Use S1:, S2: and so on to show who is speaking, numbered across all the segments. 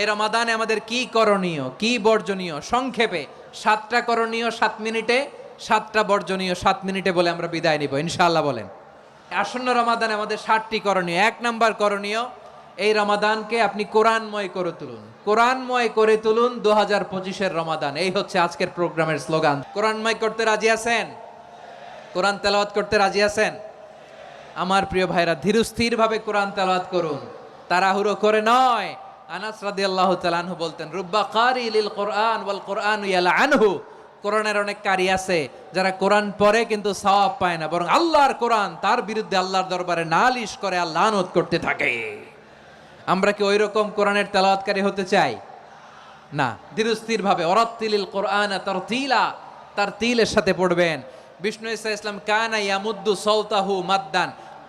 S1: এই রমাদানে আমাদের কি করণীয়, কি বর্জনীয়? সংক্ষেপে, সাতটা করণীয় সাত মিনিটে, সাতটা বর্জনীয় সাত মিনিটে বলে আমরা বিদায় নিব, ইনশাআল্লাহ বলেন। আসন্ন রমাদানে আমাদের সাতটি করণীয়, এক নাম্বার করণীয়, এই রমাদানকে আপনি কোরআনময় করে তুলুন। কোরআনময় করে তুলুন দু হাজার পঁচিশের রমাদান, এই হচ্ছে আজকের প্রোগ্রামের স্লোগান। কোরআনময় করতে রাজি আছেন? কোরআন তেলাওয়াত করতে রাজি আছেন? আমার প্রিয় ভাইরা, ধীরস্থিরভাবে কোরআন তেলাওয়াত করুন। তাড়াহুড়ো করে নয় আনাস রাদিয়াল্লাহু তাআলা আনহু বলতেন, রুব্বা কারি লিল কোরআন ওয়াল কোরআন ইয়ালা আনহু কোরআনের অনেক কারি আছে, যারা কোরআন পড়ে কিন্তু সওয়াব পায় না, বরং আল্লাহর কোরআন তার বিরুদ্ধে আল্লাহর দরবারে নালিশ করে আল্লাহ লানত করতে থাকে। আমরা কি ওই রকম কোরআনের তেলাওয়াতকারী হতে চাই? না, ধীরস্থিরভাবে। অরাত্তিলিল কোরআন তার তিলা তার তিলের সাথে পড়বেন। বিষ্ণু ইসা ইসলাম কানা ইয়ামুদ্দু সৌতাহু মাদ্দান।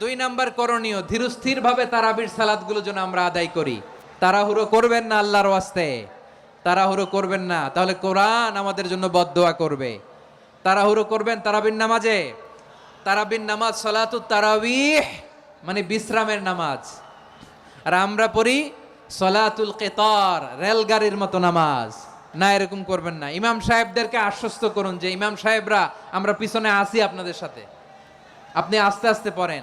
S1: দুই নাম্বার করণীয় ধীরস্থিরভাবে তারাবির সালাদগুলো যেন আমরা আদায় করি। তাড়াহুড়ো করবেন না আল্লাহর ওয়াস্তে। তাড়াহুড়ো করবেন না। তাহলে কোরআন আমাদের জন্য বদদোয়া করবে। তাড়াহুড়ো করবেন তারাবির নামাজে। তারাবির নামাজ সলাতু তারাবিহ মানে বিশ্রামের নামাজ। আর আমরা পড়ি সলাতুল কেতর, রেলগাড়ির মতো নামাজ। না, এরকম করবেন না। ইমাম সাহেবদেরকে আশ্বস্ত করুন যে, ইমাম সাহেবরা, আমরা পিছনে আসি আপনাদের সাথে। আপনি আস্তে আস্তে পড়েন।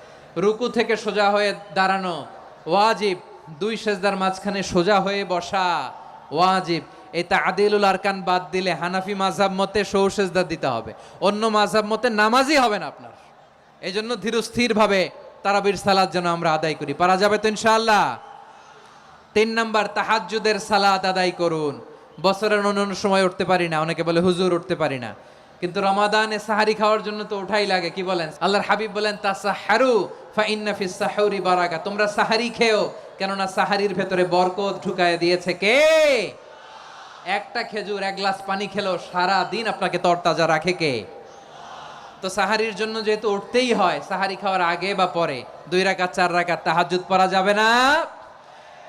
S1: রুকু থেকে সোজা হয়ে দাঁড়ানো। ওয়াজিব, দুই সেজদার মাঝখানে সোজা হয়ে বসা। ওয়াজিব, এই তাদিলুল আরকান বাদ দিলে হানাফি মাঝাব মতে সৌ সেজদা দিতে হবে। অন্য মাঝাব মতে নামাজই হবে না আপনার। এই জন্য ধীরস্থির ভাবে তারাবির সালাদ যেন আমরা আদায় করি। পারা যাবে তো ইনশাআল্লাহ? তিন নাম্বার, তাহাজ্জুদের সালাদ আদায় করুন। বছরের অন্যান্য সময় উঠতে পারি না। অনেকে বলে, হুজুর, উঠতে পারি না। কিন্তু রমাদানে সাহারি খাওয়ার জন্য তো ওঠাই লাগে, কি বলেন? আল্লাহর হাবিব বলেন তাসাহারু ফা ইন্না ফিস সাহুরি বারাকা। তোমরা সাহারি খেও, কেননা সাহারির ভেতরে বরকত ঢুকায় দিয়েছে কে? একটা খেজুর, এক গ্লাস পানি খেলো সারা দিন আপনাকে তরতাজা রাখে কে? তো সাহারির জন্য যেহেতু উঠতেই হয়, সাহারি খাওয়ার আগে বা পরে, দুই রাকাত, চার রাকাত তাহাজ্জুদ পড়া যাবে না।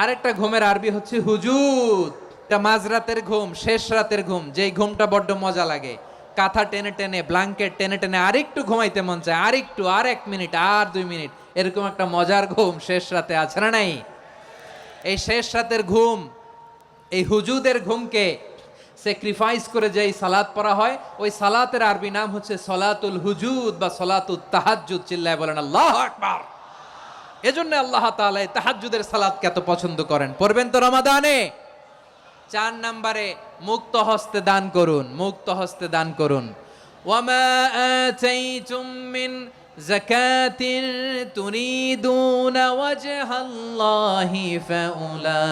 S1: আরেকটা ঘুমের আরবি হচ্ছে হুজুদ। এটা মাঝরাতের ঘুম, শেষ রাতের ঘুম, যেই ঘুমটা বড্ড মজা লাগে। কাঁথা টেনে টেনে ব্ল্যাঙ্কেট টেনে টেনে আরেকটু ঘুমাইতে মন চায়, আরেকটু, আর এক মিনিট, আর দুই মিনিট, এরকম একটা মজার ঘুম শেষ রাতে আছে না নাই? এই শেষ রাতের ঘুম, এই হুজুদের ঘুমকে স্যাক্রিফাইস করে যে সালাত পড়া হয়, ওই সালাতের আরবি নাম হচ্ছে সলাতুল হুজুদ বা সলাতুল তাহাজ্জুদ, চিল্লায় বলেন, আল্লাহ আকবার। এজন্য আল্লাহ তাআলা তাহাজ্জুদের সালাতকে এত পছন্দ করেন। পড়বেন তো রমাদানে? চার নাম্বারে, মুক্ত হস্তে দান করুন, মুক্ত হস্তে দান করুন। ওয়ামা ওয়াজহাল্লাহি ফাউলা।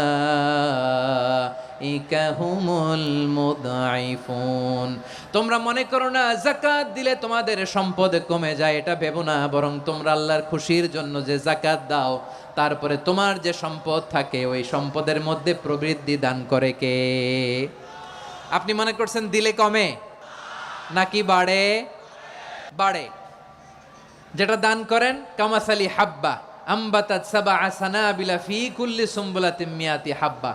S1: তোমরা মনে করো না, জাকাত দিলে তোমাদের সম্পদ কমে যায়, এটা ভেবো না, বরং তোমরা আল্লাহর খুশির জন্য যে জাকাত দাও, তারপরে তোমার যে সম্পদ থাকে, ওই সম্পদের মধ্যে প্রবৃদ্ধি দান করে কে? আপনি মনে করছেন দিলে কমে? নাকি বাড়ে? বাড়ে। যেটা দান করেন, কামাসালি হাব্বা, আম্বাতাত সাবা আসানাবিলা ফি কুল্লি সুম্বুলাতিম মিয়াতি হাব্বা।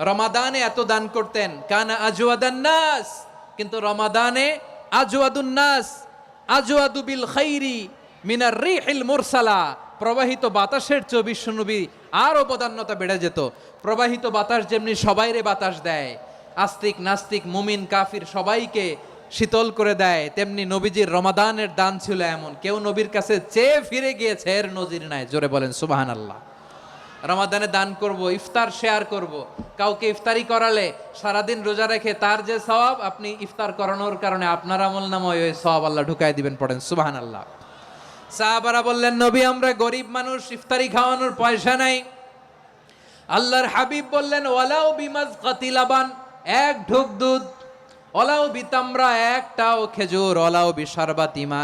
S1: রমাদানে এত দান করতেন। কানা আজওয়াদান নাস। কিন্তু রমাদানে আজওয়াদুন নাস। আজওয়াদু বিল খাইরি মিনার রিহিল মুরসালা। প্রবাহিত বাতাসের চেয়ে বিশ্বনবী আরও প্রধান্যতা বেড়ে যেত। প্রবাহিত বাতাস যেমনি সবাইরে বাতাস দেয়। আস্তিক, নাস্তিক, মুমিন, কাফির সবাইকে শীতল করে দেয়, তেমনি নবীজির রমাদানের দান ছিল এমন। কেউ নবীর কাছে চেয়ে ফিরে গিয়েছে, এর নজির নাই। জোরে বলেন সুবাহান আল্লাহ রমাদানে দান করব, ইফতার শেয়ার করব। কাউকে ইফতারি করালে সারাদিন রোজা রেখে তার যে সওয়াব, আপনি ইফতার করানোর কারণে আপনার আমল নাময় ওই সওয়াব আল্লাহ ঢুকাই দিবেন পড়েন সুবাহান আল্লাহ সাহাবারা বললেন, নবী, আমরা গরিব মানুষ, ইফতারি খাওয়ানোর পয়সা নাই। আল্লাহর হাবিব বললেন ওয়ালাও বিমাজ কাতিলাবান, এক ঢুক দুধ অলাও বিতামরা, একটাও খেজুর অলাও বিশারবাতিমা,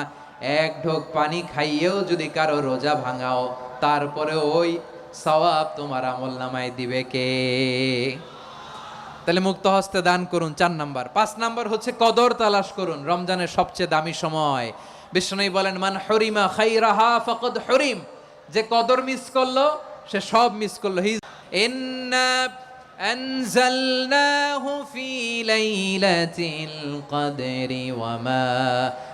S1: এক ঢোক পানি খাইয়েও যদি কারও রোজা ভাঙাও তারপরে ওই সওয়াব তোমার আমল নামায় দিবে কে তাহলে মুক্ত হস্তে দান করুন চার নাম্বার পাঁচ নাম্বার হচ্ছে কদর তালাশ করুন রমজানের সবচেয়ে দামি সময় বিষ্ণু বলেন মান হরিমা খাইরাহা ফকদ হরিম যে কদর মিস করলো সে সব মিস করলো হি ইন্না أنزلناه في ليلة القدر وما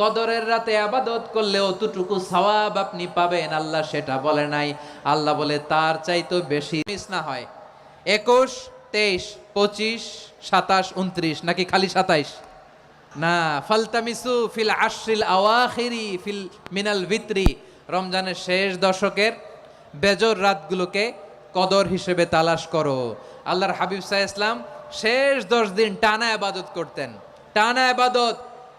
S1: কদরের রাতে আবাদত করলে অতটুকু সওয়াব আপনি পাবেন। আল্লাহ সেটা বলে নাই। আল্লাহ বলে, তার চাইতো বেশি মিস না হয়। একুশ, তেইশ, পঁচিশ, সাতাশ, উনত্রিশ, নাকি খালি সাতাইশ? না, ফালতামিসু ফিল আশ্রিল আওয়াখিরি ফিল মিনাল ভিত্রি। রমজানের শেষ দশকের বেজর রাতগুলোকে কদর হিসেবে তালাশ করো। আল্লাহর হাবিব সাহ ইসলাম শেষ দশ দিন টানা আবাদত করতেন। টানা আবাদত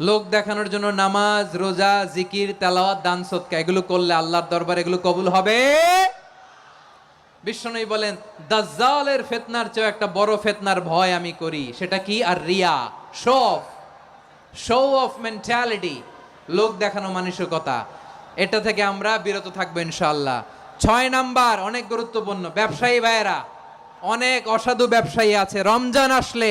S1: লোক দেখানোর জন্য নামাজ, রোজা, জিকির, তেলাওয়াত, দান, সৎকা, এগুলো করলে আল্লাহর দরবার এগুলো কবুল হবে? বিশ্বনবী বলেন, দাজ্জালের ফেতনার চেয়ে একটা বড় ফেতনার ভয় আমি করি। সেটা কি? আর Riya show off show off mentality লোক দেখানো মানসিকতা। এটা থেকে আমরা বিরত থাকব ইনশাআল্লাহ। ছয় নাম্বার, অনেক গুরুত্বপূর্ণ। ব্যবসায়ী ভাইয়েরা, অনেক অসাধু ব্যবসায়ী আছে। রমজান আসলে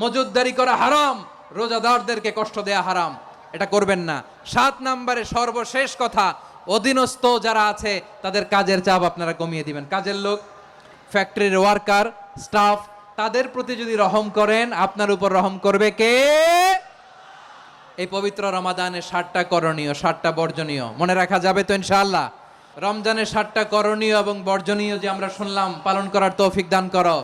S1: মজুদদারি করা হারাম, রোজাদারদেরকে কষ্ট দেয়া হারাম, এটা করবেন না। সাত নাম্বারে সর্বশেষ কথা, অধীনস্থ যারা আছে, তাদের কাজের চাপ আপনারা কমিয়ে দিবেন। কাজের লোক, ফ্যাক্টরির ওয়ার্কার, স্টাফ, তাদের প্রতি যদি রহম করেন, আপনার উপর রহম করবে কে? এই পবিত্র রমাদানের ষাটটা করণীয় ষাটটা বর্জনীয়। মনে রাখা যাবে তো ইনশাআল্লাহ? রমজানের ষাটটা করণীয় এবং বর্জনীয় যে আমরা শুনলাম, পালন করার তৌফিক দান করো।